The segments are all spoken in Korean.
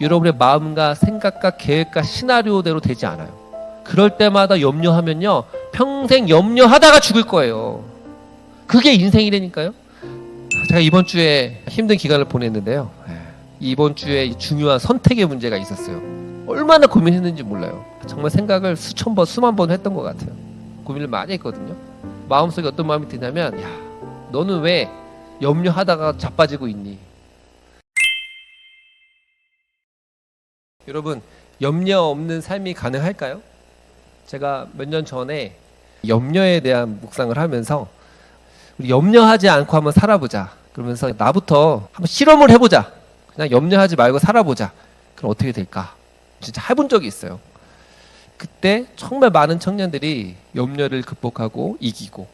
여러분의 마음과 생각과 계획과 시나리오대로 되지 않아요. 그럴 때마다 염려하면요. 평생 염려하다가 죽을 거예요. 그게 인생이라니까요. 제가 이번 주에 힘든 기간을 보냈는데요. 예, 이번 주에 중요한 선택의 문제가 있었어요. 얼마나 고민했는지 몰라요. 정말 생각을 수천 번, 수만 번 했던 것 같아요. 고민을 많이 했거든요. 마음속에 어떤 마음이 드냐면, 야, 너는 왜 염려하다가 자빠지고 있니? 여러분, 염려 없는 삶이 가능할까요? 제가 몇 년 전에 염려에 대한 묵상을 하면서 우리 염려하지 않고 한번 살아보자. 그러면서 나부터 한번 실험을 해보자. 그냥 염려하지 말고 살아보자. 그럼 어떻게 될까? 진짜 해본 적이 있어요. 그때 정말 많은 청년들이 염려를 극복하고 이기고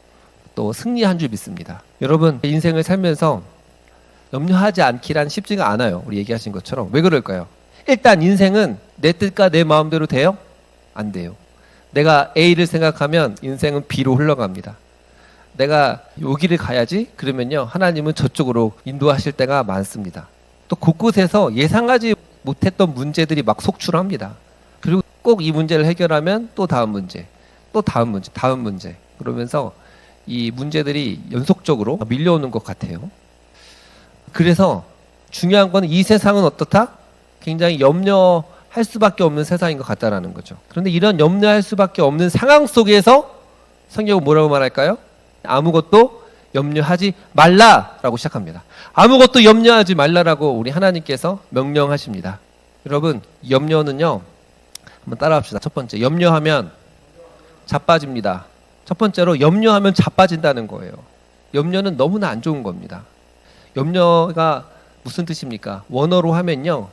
또 승리한 줄 믿습니다. 여러분 인생을 살면서 염려하지 않기란 쉽지가 않아요. 우리 얘기하신 것처럼 왜 그럴까요? 일단 인생은 내 뜻과 내 마음대로 돼요? 안 돼요. 내가 A를 생각하면 인생은 B로 흘러갑니다. 내가 여기를 가야지 그러면요 하나님은 저쪽으로 인도하실 때가 많습니다. 또 곳곳에서 예상하지 못했던 문제들이 막 속출합니다. 그리고 꼭 이 문제를 해결하면 또 다음 문제, 또 다음 문제, 다음 문제 그러면서 이 문제들이 연속적으로 밀려오는 것 같아요. 그래서 중요한 건 이 세상은 어떻다? 굉장히 염려할 수밖에 없는 세상인 것 같다라는 거죠. 그런데 이런 염려할 수밖에 없는 상황 속에서 성경은 뭐라고 말할까요? 아무것도 염려하지 말라라고 시작합니다. 아무것도 염려하지 말라라고 우리 하나님께서 명령하십니다. 여러분, 염려는요. 한번 따라합시다. 첫 번째, 염려하면 자빠집니다. 첫 번째로 염려하면 자빠진다는 거예요. 염려는 너무나 안 좋은 겁니다. 염려가 무슨 뜻입니까? 원어로 하면요.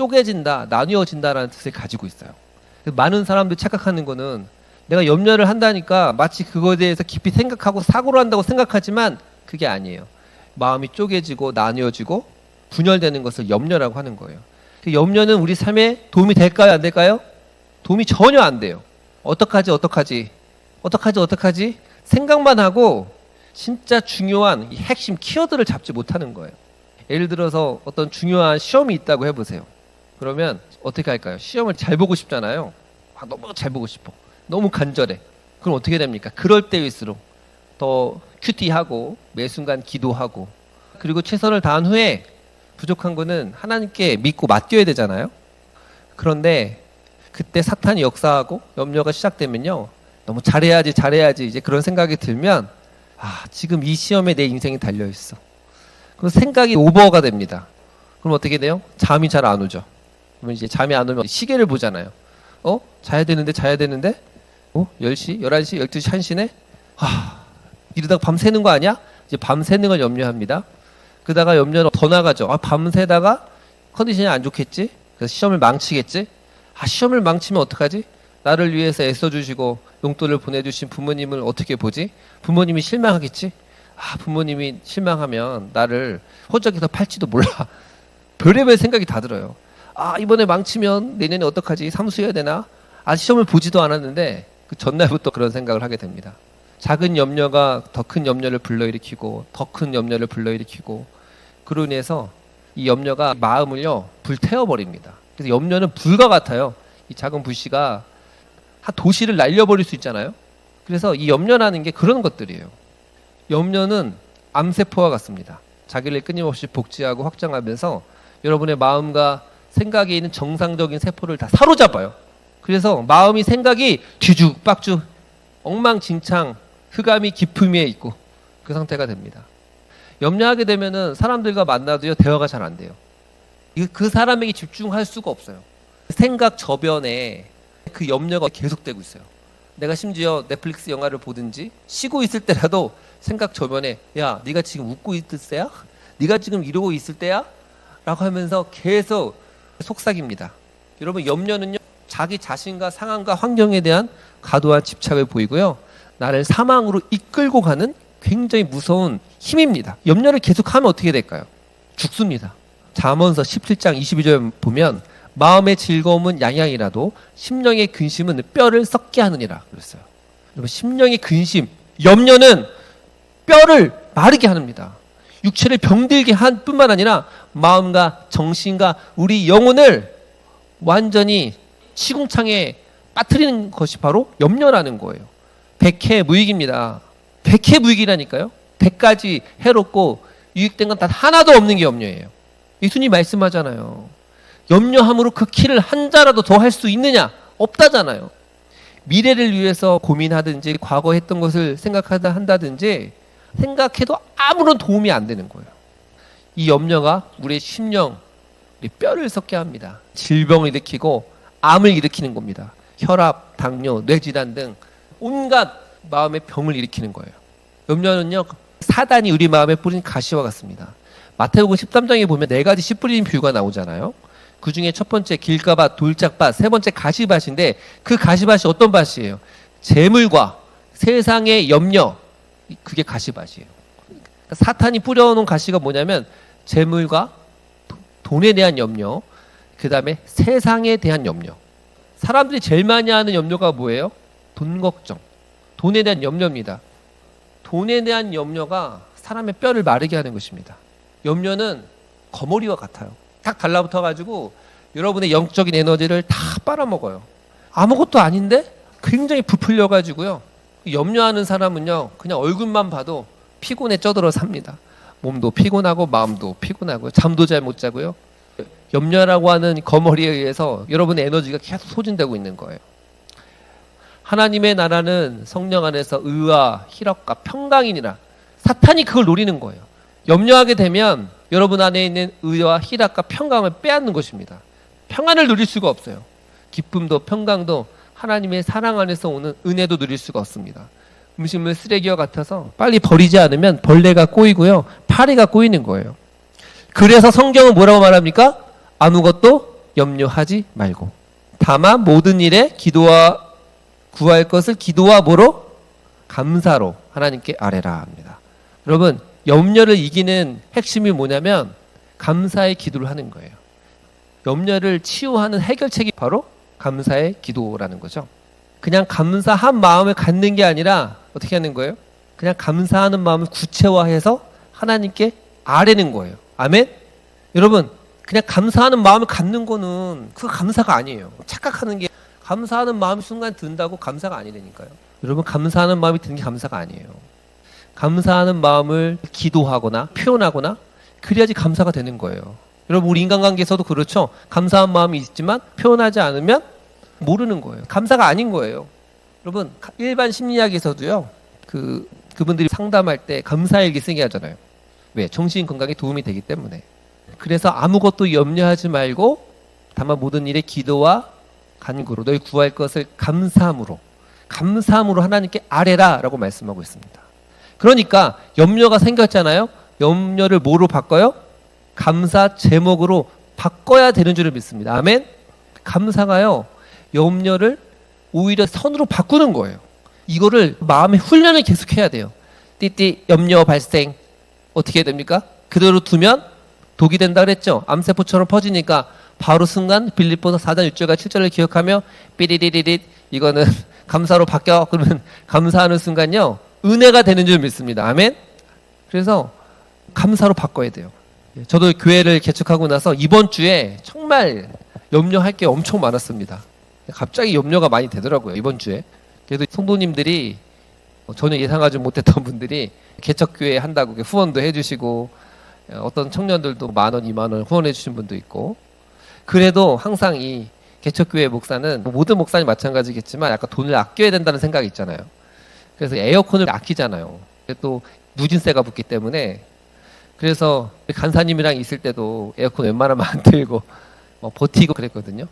쪼개진다, 나뉘어진다라는 뜻을 가지고 있어요. 많은 사람들이 착각하는 거는 내가 염려를 한다니까 마치 그거에 대해서 깊이 생각하고 사고를 한다고 생각하지만 그게 아니에요. 마음이 쪼개지고 나뉘어지고 분열되는 것을 염려라고 하는 거예요. 그 염려는 우리 삶에 도움이 될까요, 안 될까요? 도움이 전혀 안 돼요. 어떡하지, 어떡하지, 어떡하지, 어떡하지? 생각만 하고 진짜 중요한 이 핵심 키워드를 잡지 못하는 거예요. 예를 들어서 어떤 중요한 시험이 있다고 해보세요. 그러면 어떻게 할까요? 시험을 잘 보고 싶잖아요. 아, 너무 잘 보고 싶어. 너무 간절해. 그럼 어떻게 됩니까? 그럴 때일수록 더 큐티하고 매 순간 기도하고 그리고 최선을 다한 후에 부족한 거는 하나님께 믿고 맡겨야 되잖아요. 그런데 그때 사탄이 역사하고 염려가 시작되면요. 너무 잘해야지 잘해야지 이제 그런 생각이 들면 아 지금 이 시험에 내 인생이 달려 있어. 그럼 생각이 오버가 됩니다. 그럼 어떻게 돼요? 잠이 잘 안 오죠. 그러면 이제 잠이 안 오면 시계를 보잖아요. 어? 자야 되는데 자야 되는데 어? 10시, 11시, 12시, 1시네? 아, 이러다가 밤새는 거 아니야? 이제 밤새는 걸 염려합니다. 그러다가 염려는 더 나가죠. 아, 밤새다가 컨디션이 안 좋겠지? 그래서 시험을 망치겠지? 아, 시험을 망치면 어떡하지? 나를 위해서 애써주시고 용돈을 보내주신 부모님을 어떻게 보지? 부모님이 실망하겠지? 아, 부모님이 실망하면 나를 호적에서 팔지도 몰라. 별의별 생각이 다 들어요. 아, 이번에 망치면 내년에 어떡하지? 삼수해야 되나? 아, 시험을 보지도 않았는데 그 전날부터 그런 생각을 하게 됩니다. 작은 염려가 더 큰 염려를 불러일으키고 더 큰 염려를 불러일으키고 그로 인해서 이 염려가 마음을요 불태워 버립니다. 그래서 염려는 불과 같아요. 이 작은 불씨가 한 도시를 날려버릴 수 있잖아요. 그래서 이 염려라는 게 그런 것들이에요. 염려는 암세포와 같습니다. 자기를 끊임없이 복제하고 확장하면서 여러분의 마음과 생각에 있는 정상적인 세포를 다 사로잡아요. 그래서 마음이 생각이 뒤죽박죽 엉망진창 흑암이 깊음 위에 있고 그 상태가 됩니다. 염려하게 되면은 사람들과 만나도요 대화가 잘 안 돼요. 그 사람에게 집중할 수가 없어요. 생각 저변에 그 염려가 계속되고 있어요. 내가 심지어 넷플릭스 영화를 보든지 쉬고 있을 때라도 생각 저변에 야 네가 지금 웃고 있을 때야? 네가 지금 이러고 있을 때야? 라고 하면서 계속 속삭입니다. 여러분 염려는요 자기 자신과 상황과 환경에 대한 과도한 집착을 보이고요. 나를 사망으로 이끌고 가는 굉장히 무서운 힘입니다. 염려를 계속하면 어떻게 될까요? 죽습니다. 잠언서 17장 22절 보면 마음의 즐거움은 양양이라도 심령의 근심은 뼈를 썩게 하느니라 그랬어요. 여러분 심령의 근심, 염려는 뼈를 마르게 합니다. 육체를 병들게 한 뿐만 아니라 마음과 정신과 우리 영혼을 완전히 시궁창에 빠뜨리는 것이 바로 염려라는 거예요. 백해 무익입니다. 백해 무익이라니까요. 백가지 해롭고 유익된 건 단 하나도 없는 게 염려예요. 예수님 말씀하잖아요. 염려함으로 그 키를 한 자라도 더 할 수 있느냐? 없다잖아요. 미래를 위해서 고민하든지 과거 했던 것을 생각하다 한다든지 생각해도 아무런 도움이 안 되는 거예요. 이 염려가 우리의 심령, 우리 뼈를 썩게 합니다. 질병을 일으키고 암을 일으키는 겁니다. 혈압, 당뇨, 뇌질환 등 온갖 마음의 병을 일으키는 거예요. 염려는요 사단이 우리 마음에 뿌린 가시와 같습니다. 마태복음 13장에 보면 네 가지 씨 뿌리는 비유가 나오잖아요. 그 중에 첫 번째 길가밭, 돌짝밭, 세 번째 가시밭인데 그 가시밭이 어떤 밭이에요? 재물과 세상의 염려, 그게 가시밭이에요. 그러니까 사탄이 뿌려놓은 가시가 뭐냐면 재물과 도- 돈에 대한 염려, 그 다음에 세상에 대한 염려. 사람들이 제일 많이 하는 염려가 뭐예요? 돈 걱정, 돈에 대한 염려입니다. 돈에 대한 염려가 사람의 뼈를 마르게 하는 것입니다. 염려는 거머리와 같아요. 딱 달라붙어 가지고 여러분의 영적인 에너지를 다 빨아먹어요. 아무것도 아닌데 굉장히 부풀려 가지고요. 염려하는 사람은요. 그냥 얼굴만 봐도 피곤에 쪄들어 삽니다. 몸도 피곤하고 마음도 피곤하고요. 잠도 잘 못 자고요. 염려라고 하는 거머리에 의해서 여러분의 에너지가 계속 소진되고 있는 거예요. 하나님의 나라는 성령 안에서 의와 희락과 평강이니라. 사탄이 그걸 노리는 거예요. 염려하게 되면 여러분 안에 있는 의와 희락과 평강을 빼앗는 것입니다. 평안을 누릴 수가 없어요. 기쁨도 평강도 하나님의 사랑 안에서 오는 은혜도 누릴 수가 없습니다. 음식물 쓰레기와 같아서 빨리 버리지 않으면 벌레가 꼬이고요. 파리가 꼬이는 거예요. 그래서 성경은 뭐라고 말합니까? 아무것도 염려하지 말고 다만 모든 일에 기도와 구할 것을 기도와 뭐로 감사로 하나님께 아뢰라 합니다. 여러분 염려를 이기는 핵심이 뭐냐면 감사의 기도를 하는 거예요. 염려를 치유하는 해결책이 바로 감사의 기도라는 거죠. 그냥 감사한 마음을 갖는 게 아니라 어떻게 하는 거예요? 그냥 감사하는 마음을 구체화해서 하나님께 아뢰는 거예요. 아멘? 여러분, 그냥 감사하는 마음을 갖는 거는 그 감사가 아니에요. 착각하는 게 감사하는 마음이 순간 든다고 감사가 아니라니까요. 여러분, 감사하는 마음이 드는 게 감사가 아니에요. 감사하는 마음을 기도하거나 표현하거나 그래야지 감사가 되는 거예요. 여러분 우리 인간관계에서도 그렇죠. 감사한 마음이 있지만 표현하지 않으면 모르는 거예요. 감사가 아닌 거예요. 여러분 가- 일반 심리학에서도요. 그 그분들이 상담할 때 감사일기 쓰게 하잖아요. 왜? 정신 건강에 도움이 되기 때문에. 그래서 아무것도 염려하지 말고 다만 모든 일에 기도와 간구로 널 구할 것을 감사함으로 감사함으로 하나님께 아뢰라라고 말씀하고 있습니다. 그러니까 염려가 생겼잖아요. 염려를 뭐로 바꿔요? 감사 제목으로 바꿔야 되는 줄을 믿습니다. 아멘. 감사가요. 염려를 오히려 선으로 바꾸는 거예요. 이거를 마음의 훈련을 계속해야 돼요. 띠띠 염려 발생 어떻게 해야 됩니까? 그대로 두면 독이 된다 그랬죠. 암세포처럼 퍼지니까 바로 순간 빌립보서 4장 6절과 7절을 기억하며 삐리리리릿 이거는 감사로 바뀌어 그러면 감사하는 순간요 은혜가 되는 줄 믿습니다. 아멘. 그래서 감사로 바꿔야 돼요. 예, 저도 교회를 개척하고 나서 이번 주에 정말 염려할 게 엄청 많았습니다. 갑자기 염려가 많이 되더라고요 이번 주에. 그래도 성도님들이 어, 전혀 예상하지 못했던 분들이 개척교회 한다고 후원도 해주시고 어, 어떤 청년들도 만 원, 이만 원 후원해 주신 분도 있고 그래도 항상 이 개척교회 목사는 뭐 모든 목사님 마찬가지겠지만 약간 돈을 아껴야 된다는 생각이 있잖아요. 그래서 에어컨을 아끼잖아요. 또 누진세가 붙기 때문에 그래서 간사님이랑 있을 때도 에어컨 웬만하면 안 틀고 뭐 버티고 그랬거든요.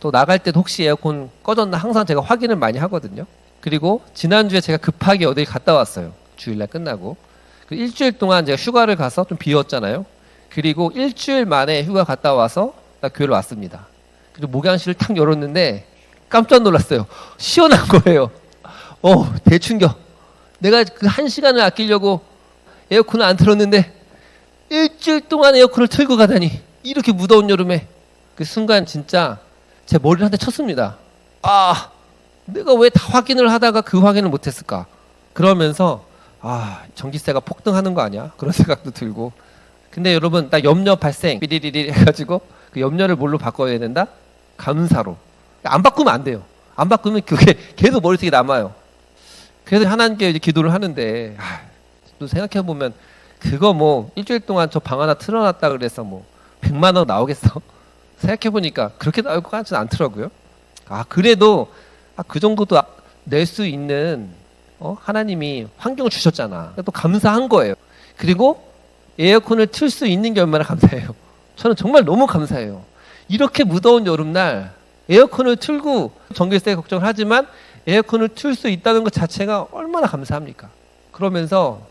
또 나갈 때도 혹시 에어컨 꺼졌나 항상 제가 확인을 많이 하거든요. 그리고 지난주에 제가 급하게 어딜 갔다 왔어요. 주일날 끝나고. 그 일주일 동안 제가 휴가를 가서 좀 비웠잖아요. 그리고 일주일 만에 휴가 갔다 와서 나 교회로 왔습니다. 그리고 목양실을 탁 열었는데 깜짝 놀랐어요. 시원한 거예요. 어, 대충격. 내가 그 한 시간을 아끼려고 에어컨을 안 틀었는데 일주일 동안 에어컨을 틀고 가다니 이렇게 무더운 여름에 그 순간 진짜 제 머리를 한 대 쳤습니다. 아, 내가 왜 다 확인을 하다가 그 확인을 못했을까? 그러면서 아 전기세가 폭등하는 거 아니야? 그런 생각도 들고. 근데 여러분 나 염려 발생 삐리리리 해가지고 그 염려를 뭘로 바꿔야 된다? 감사로. 안 바꾸면 안 돼요. 안 바꾸면 그게 계속 머릿속에 남아요. 그래서 하나님께 이제 기도를 하는데 아, 또 생각해 보면 그거 뭐 일주일 동안 저 방 하나 틀어놨다 그래서 뭐 100만 원 나오겠어? 생각해 보니까 그렇게 나올 것 같지는 않더라고요. 아 그래도 아, 그 정도도 낼 수 있는 어? 하나님이 환경을 주셨잖아. 또 감사한 거예요. 그리고 에어컨을 틀 수 있는 게 얼마나 감사해요. 저는 정말 너무 감사해요. 이렇게 무더운 여름날 에어컨을 틀고 전기세 걱정을 하지만 에어컨을 틀 수 있다는 것 자체가 얼마나 감사합니까? 그러면서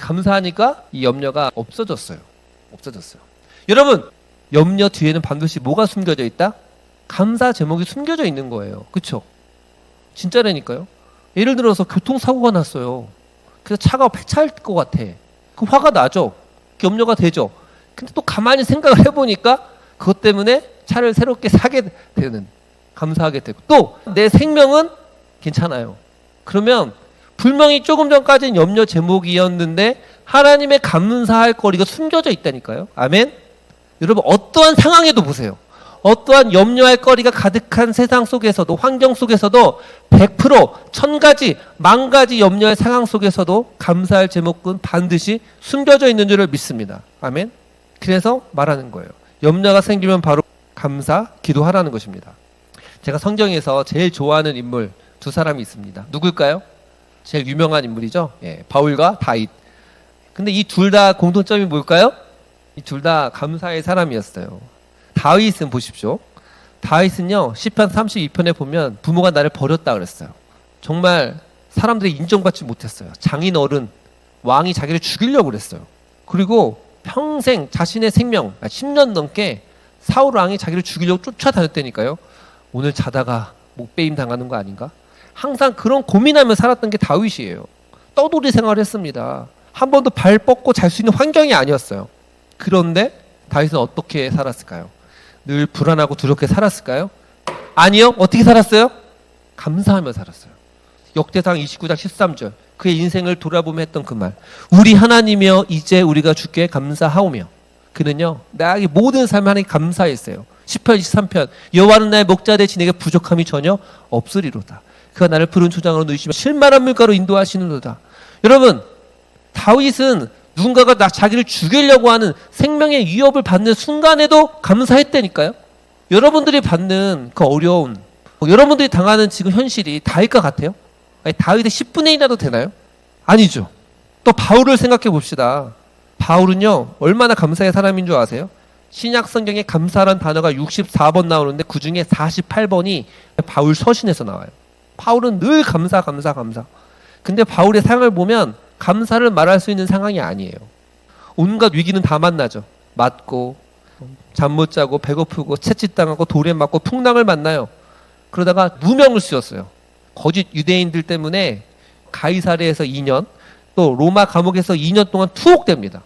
감사하니까 이 염려가 없어졌어요. 없어졌어요. 여러분, 염려 뒤에는 반드시 뭐가 숨겨져 있다? 감사 제목이 숨겨져 있는 거예요. 그쵸? 진짜라니까요. 예를 들어서 교통사고가 났어요. 그래서 차가 폐차할 것 같아. 그 화가 나죠. 염려가 되죠. 근데 또 가만히 생각을 해보니까 그것 때문에 차를 새롭게 사게 되는 감사하게 되고 또 내 생명은 괜찮아요. 그러면 분명히 조금 전까지는 염려 제목이었는데 하나님의 감사할 거리가 숨겨져 있다니까요. 아멘. 여러분 어떠한 상황에도 보세요. 어떠한 염려할 거리가 가득한 세상 속에서도 환경 속에서도 100% 천가지 만가지 염려의 상황 속에서도 감사할 제목은 반드시 숨겨져 있는 줄을 믿습니다. 아멘. 그래서 말하는 거예요. 염려가 생기면 바로 감사 기도하라는 것입니다. 제가 성경에서 제일 좋아하는 인물 두 사람이 있습니다. 누굴까요? 제일 유명한 인물이죠. 예, 바울과 다윗. 근데 이 둘 다 공통점이 뭘까요? 이 둘 다 감사의 사람이었어요. 다윗은 보십시오. 다윗은요, 시편 32편에 보면 부모가 나를 버렸다 그랬어요. 정말 사람들이 인정받지 못했어요. 장인 어른, 왕이 자기를 죽이려고 그랬어요. 그리고 평생 자신의 생명, 10년 넘게 사울 왕이 자기를 죽이려고 쫓아다녔다니까요. 오늘 자다가 목베임 당하는 거 아닌가? 항상 그런 고민하며 살았던 게 다윗이에요. 떠돌이 생활을 했습니다. 한 번도 발 뻗고 잘 수 있는 환경이 아니었어요. 그런데 다윗은 어떻게 살았을까요? 늘 불안하고 두렵게 살았을까요? 아니요. 어떻게 살았어요? 감사하며 살았어요. 역대상 29장 13절. 그의 인생을 돌아보며 했던 그 말. 우리 하나님이여 이제 우리가 주께 감사하오며. 그는요. 나의 모든 삶 하나님 감사했어요. 10편 23편. 여호와는 나의 목자 대신 내게 부족함이 전혀 없으리로다. 그가 나를 푸른 초장으로 누이시며 실만한 물가로 인도하시는도다. 여러분, 다윗은 누군가가 나 자기를 죽이려고 하는 생명의 위협을 받는 순간에도 감사했다니까요. 여러분들이 받는 그 어려운, 뭐 여러분들이 당하는 지금 현실이 다윗과 같아요? 아니, 다윗의 10분의 1이라도 되나요? 아니죠. 또 바울을 생각해 봅시다. 바울은요, 얼마나 감사의 사람인 줄 아세요? 신약 성경에 감사란 단어가 64번 나오는데 그 중에 48번이 바울 서신에서 나와요. 바울은 늘 감사, 감사, 감사. 근데 바울의 상을 보면 감사를 말할 수 있는 상황이 아니에요. 온갖 위기는 다 만나죠. 맞고, 잠 못 자고, 배고프고, 채찍당하고, 돌에 맞고, 풍랑을 만나요. 그러다가 무명을 쓰였어요. 거짓 유대인들 때문에 가이사르에서 2년, 또 로마 감옥에서 2년 동안 투옥됩니다.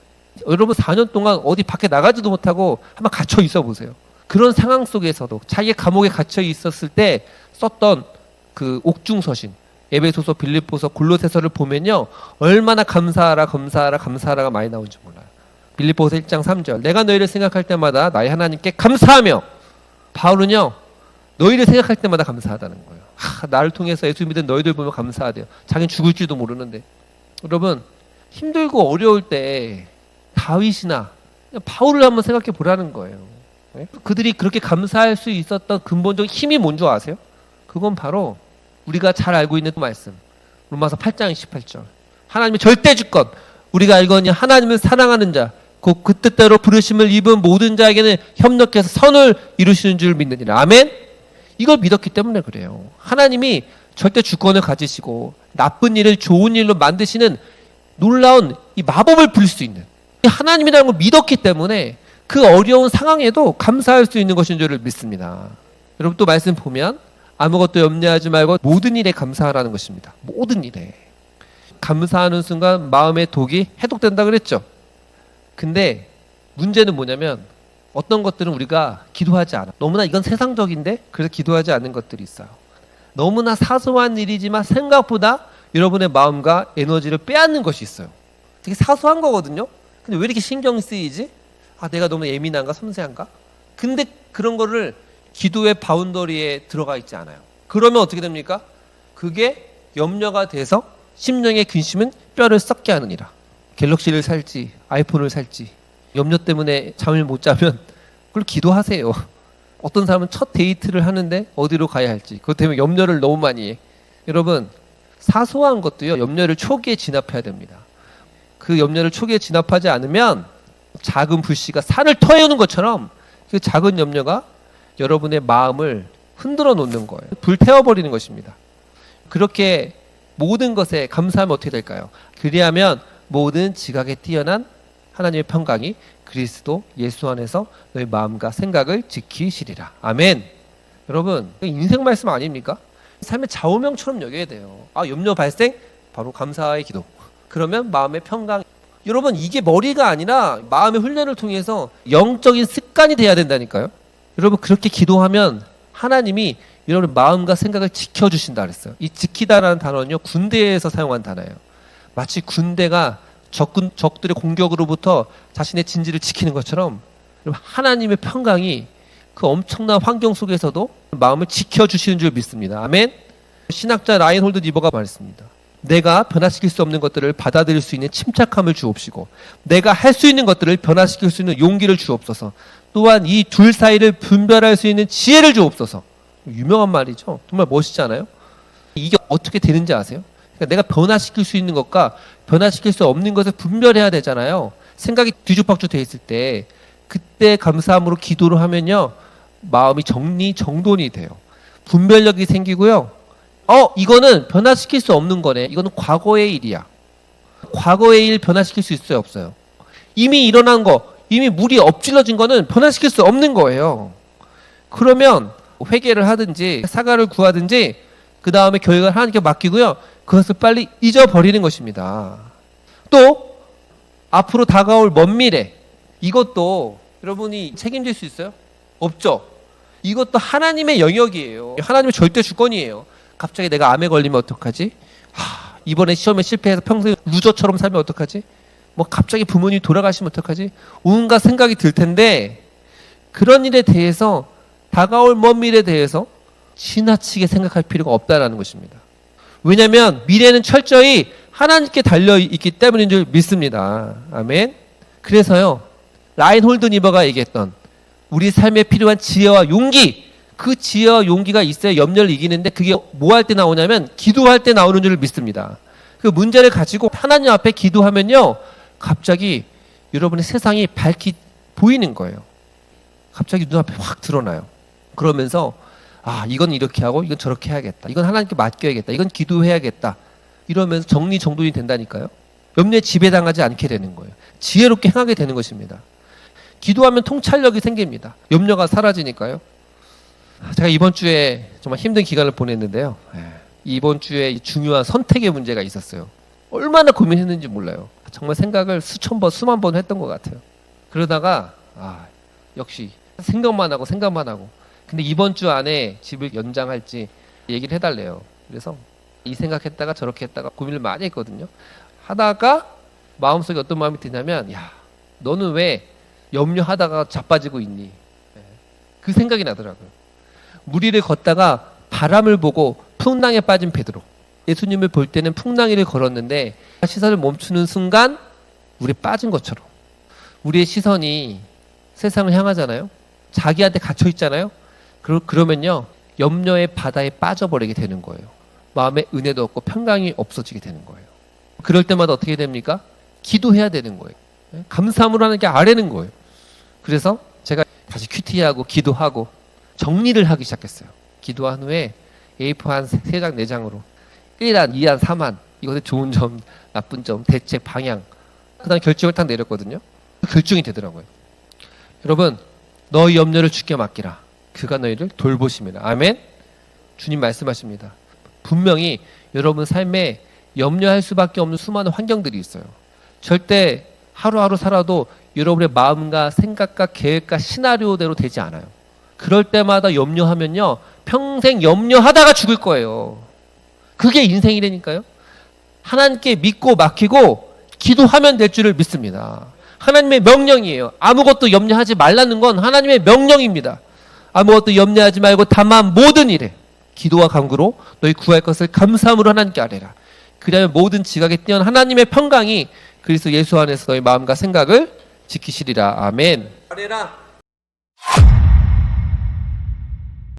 여러분 4년 동안 어디 밖에 나가지도 못하고 한번 갇혀 있어 보세요. 그런 상황 속에서도 자기 감옥에 갇혀 있었을 때 썼던 그 옥중서신 에베소서, 빌립보서, 골로새서를 보면요 얼마나 감사하라, 감사하라, 감사하라가 많이 나오는지 몰라요. 빌립보서 1장 3절 내가 너희를 생각할 때마다 나의 하나님께 감사하며 바울은요 너희를 생각할 때마다 감사하다는 거예요. 하, 나를 통해서 예수 믿은 너희들 보면 감사하대요. 자기는 죽을지도 모르는데 여러분 힘들고 어려울 때 다윗이나 바울을 한번 생각해 보라는 거예요. 네? 그들이 그렇게 감사할 수 있었던 근본적 힘이 뭔 줄 아세요? 그건 바로 우리가 잘 알고 있는 말씀. 로마서 8장 28절. 하나님의 절대 주권. 우리가 알거니 하나님을 사랑하는 자, 곧 그 뜻대로 부르심을 입은 모든 자에게는 협력해서 선을 이루시는 줄 믿느니라. 아멘. 이걸 믿었기 때문에 그래요. 하나님이 절대 주권을 가지시고 나쁜 일을 좋은 일로 만드시는 놀라운 이 마법을 부릴 수 있는 하나님이라는 걸 믿었기 때문에 그 어려운 상황에도 감사할 수 있는 것인 줄을 믿습니다. 여러분 또 말씀 보면 아무것도 염려하지 말고 모든 일에 감사하라는 것입니다. 모든 일에. 감사하는 순간 마음의 독이 해독된다 그랬죠. 근데 문제는 뭐냐면 어떤 것들은 우리가 기도하지 않아. 너무나 이건 세상적인데 그래서 기도하지 않는 것들이 있어요. 너무나 사소한 일이지만 생각보다 여러분의 마음과 에너지를 빼앗는 것이 있어요. 되게 사소한 거거든요. 근데 왜 이렇게 신경 쓰이지? 아, 내가 너무 예민한가, 섬세한가? 근데 그런 거를 기도의 바운더리에 들어가 있지 않아요. 그러면 어떻게 됩니까? 그게 염려가 돼서 심령의 근심은 뼈를 썩게 하느니라. 갤럭시를 살지, 아이폰을 살지, 염려 때문에 잠을 못 자면 그걸 기도하세요. 어떤 사람은 첫 데이트를 하는데 어디로 가야 할지 그것 때문에 염려를 너무 많이 해. 여러분 사소한 것도요 염려를 초기에 진압해야 됩니다. 그 염려를 초기에 진압하지 않으면 작은 불씨가 산을 터여오는 것처럼 그 작은 염려가 여러분의 마음을 흔들어 놓는 거예요. 불태워 버리는 것입니다. 그렇게 모든 것에 감사하면 어떻게 될까요? 그리하면 모든 지각에 뛰어난 하나님의 평강이 그리스도 예수 안에서 너희 마음과 생각을 지키시리라. 아멘. 여러분, 인생 말씀 아닙니까? 삶의 좌우명처럼 여겨야 돼요. 아, 염려 발생? 바로 감사의 기도. 그러면 마음의 평강. 여러분, 이게 머리가 아니라 마음의 훈련을 통해서 영적인 습관이 돼야 된다니까요. 여러분, 그렇게 기도하면 하나님이 여러분의 마음과 생각을 지켜 주신다 그랬어요. 이 지키다라는 단어는요, 군대에서 사용한 단어예요. 마치 군대가 적군, 적들의 공격으로부터 자신의 진지를 지키는 것처럼 여러분, 하나님의 평강이 그 엄청난 환경 속에서도 마음을 지켜주시는 줄 믿습니다. 아멘. 신학자 라인홀드 리버가 말했습니다. 내가 변화시킬 수 없는 것들을 받아들일 수 있는 침착함을 주옵시고 내가 할 수 있는 것들을 변화시킬 수 있는 용기를 주옵소서. 또한 이 둘 사이를 분별할 수 있는 지혜를 주옵소서. 유명한 말이죠. 정말 멋있잖아요? 이게 어떻게 되는지 아세요? 그러니까 내가 변화시킬 수 있는 것과 변화시킬 수 없는 것을 분별해야 되잖아요. 생각이 뒤죽박죽 돼 있을 때 그때 감사함으로 기도를 하면요. 마음이 정리 정돈이 돼요. 분별력이 생기고요 어, 이거는 변화시킬 수 없는 거네. 이거는 과거의 일이야. 과거의 일 변화시킬 수 있어요, 없어요? 이미 일어난 거, 이미 물이 엎질러진 거는 변화시킬 수 없는 거예요. 그러면 회개를 하든지 사과를 구하든지 그 다음에 결과를 하나님께 맡기고요. 그것을 빨리 잊어버리는 것입니다. 또 앞으로 다가올 먼 미래 이것도 여러분이 책임질 수 있어요? 없죠. 이것도 하나님의 영역이에요. 하나님의 절대 주권이에요. 갑자기 내가 암에 걸리면 어떡하지? 하, 이번에 시험에 실패해서 평생 루저처럼 살면 어떡하지? 뭐 갑자기 부모님이 돌아가시면 어떡하지? 온갖 생각이 들 텐데 그런 일에 대해서 다가올 먼 미래에 대해서 지나치게 생각할 필요가 없다라는 것입니다. 왜냐하면 미래는 철저히 하나님께 달려 있기 때문인 줄 믿습니다. 아멘. 그래서요 라인 홀드 니버가 얘기했던 우리 삶에 필요한 지혜와 용기 그 지혜와 용기가 있어야 염려를 이기는데 그게 뭐 할 때 나오냐면 기도할 때 나오는 줄 믿습니다. 그 문제를 가지고 하나님 앞에 기도하면요. 갑자기 여러분의 세상이 밝히 보이는 거예요. 갑자기 눈앞에 확 드러나요. 그러면서 아, 이건 이렇게 하고 이건 저렇게 해야겠다. 이건 하나님께 맡겨야겠다. 이건 기도해야겠다. 이러면서 정리 정돈이 된다니까요. 염려에 지배당하지 않게 되는 거예요. 지혜롭게 행하게 되는 것입니다. 기도하면 통찰력이 생깁니다. 염려가 사라지니까요. 제가 이번 주에 정말 힘든 기간을 보냈는데요. 예. 이번 주에 중요한 선택의 문제가 있었어요. 얼마나 고민했는지 몰라요. 정말 생각을 수천 번, 수만 번 했던 것 같아요. 그러다가 아 역시 생각만 하고 생각만 하고. 근데 이번 주 안에 집을 연장할지 얘기를 해달래요. 그래서 이 생각했다가 저렇게 했다가 고민을 많이 했거든요. 하다가 마음속에 어떤 마음이 드냐면 야 너는 왜 염려하다가 자빠지고 있니? 예. 그 생각이 나더라고요. 무리를 걷다가 바람을 보고 풍랑에 빠진 베드로. 예수님을 볼 때는 풍랑이를 걸었는데 시선을 멈추는 순간 물에 빠진 것처럼 우리의 시선이 세상을 향하잖아요. 자기한테 갇혀 있잖아요. 그러, 그러면요 염려의 바다에 빠져버리게 되는 거예요. 마음에 은혜도 없고 평강이 없어지게 되는 거예요. 그럴 때마다 어떻게 됩니까? 기도해야 되는 거예요. 감사함으로 하는 게 아래는 거예요. 그래서 제가 다시 큐티하고 기도하고 정리를 하기 시작했어요. 기도한 후에 A4 한 3장, 4장으로 1안, 2안, 3안 이것의 좋은 점, 나쁜 점, 대책, 방향 그 다음 결정을 딱 내렸거든요. 결정이 되더라고요. 여러분 너희 염려를 주께 맡기라. 그가 너희를 돌보심이라. 아멘. 주님 말씀하십니다. 분명히 여러분 삶에 염려할 수밖에 없는 수많은 환경들이 있어요. 절대 하루하루 살아도 여러분의 마음과 생각과 계획과 시나리오대로 되지 않아요. 그럴 때마다 염려하면요. 평생 염려하다가 죽을 거예요. 그게 인생이라니까요. 하나님께 믿고 맡기고 기도하면 될 줄을 믿습니다. 하나님의 명령이에요. 아무것도 염려하지 말라는 건 하나님의 명령입니다. 아무것도 염려하지 말고 다만 모든 일에 기도와 간구로 너희 구할 것을 감사함으로 하나님께 아뢰라. 그리하면 모든 지각에 뛰어난 하나님의 평강이 그리스도 예수 안에서 너희 마음과 생각을 지키시리라. 아멘. 아뢰라.